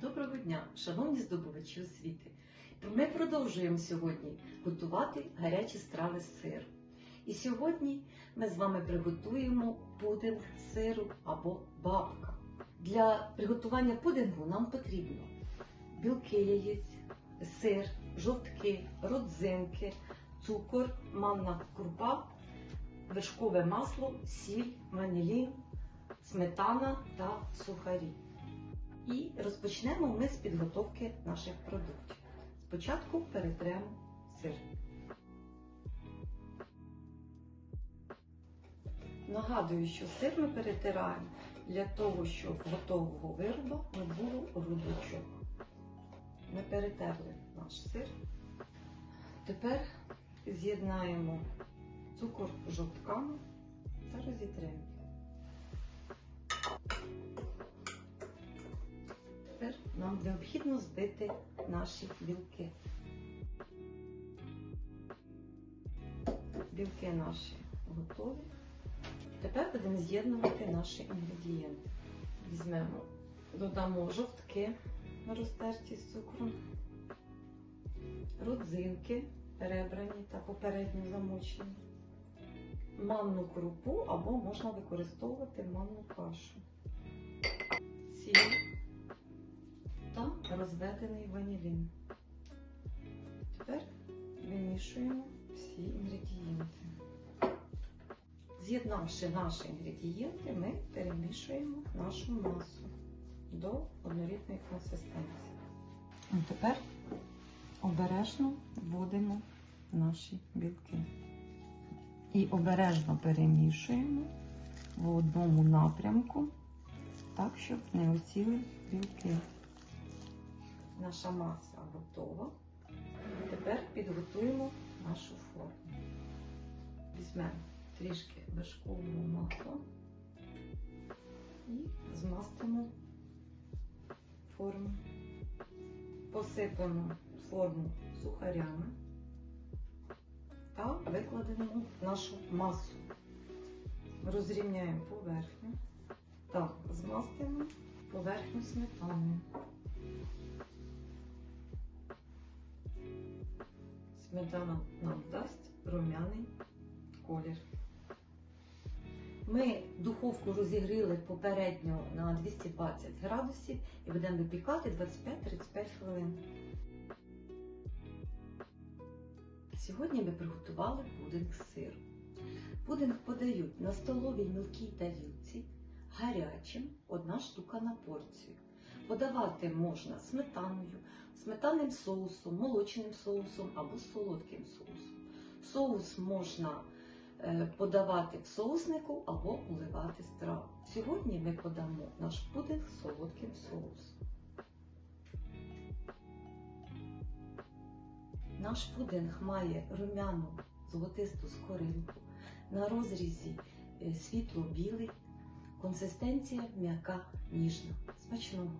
Доброго дня, шановні здобувачі освіти! Ми продовжуємо сьогодні готувати гарячі страви з сиру. І сьогодні ми з вами приготуємо пудинг з сиру або бабка. Для приготування пудингу нам потрібно білки яєць, сир, жовтки, родзинки, цукор, манна крупа, вершкове масло, сіль, ванілін, сметана та сухарі. І розпочнемо ми з підготовки наших продуктів. Спочатку перетремо сир. Нагадую, що сир ми перетираємо для того, щоб готового вироба не було грудочок. Ми перетерли наш сир. Тепер з'єднаємо цукор жовтками та розітремо. Нам необхідно збити наші білки. Білки наші готові. Тепер будемо з'єднувати наші інгредієнти. Візьмемо, додамо жовтки розтерті з цукром, родзинки перебрані та попередньо замочені, манну крупу або можна використовувати манну кашу, розведений ванілін. Тепер вимішуємо всі інгредієнти. З'єднавши наші інгредієнти, ми перемішуємо нашу масу до однорідної консистенції. А тепер обережно вводимо наші білки. І обережно перемішуємо в одному напрямку, так, щоб не оціли білки. Наша маса готова. Тепер підготуємо нашу форму. Візьмемо трішки вершкового масла і змастимо форму. Посипемо форму сухарями та викладемо нашу масу. Розрівняємо поверхню та змастимо поверхню сметаною. Сметана нам дасть рум'яний колір. Ми духовку розігріли попередньо на 220 градусів і будемо випікати 25-35 хвилин. Сьогодні ми приготували пудинг з сиру. Пудинг подають на столовій мілкій тарілці гарячим, одна штука на порцію. Подавати можна сметаною, сметанним соусом, молочним соусом або солодким соусом. Соус можна е, подавати в соуснику або уливати страву. Сьогодні ми подамо наш пудинг з солодким соусом. Наш пудинг має рум'яну золотисту скоринку, на розрізі е, світло-білий, консистенція м'яка ніжна. Смачного!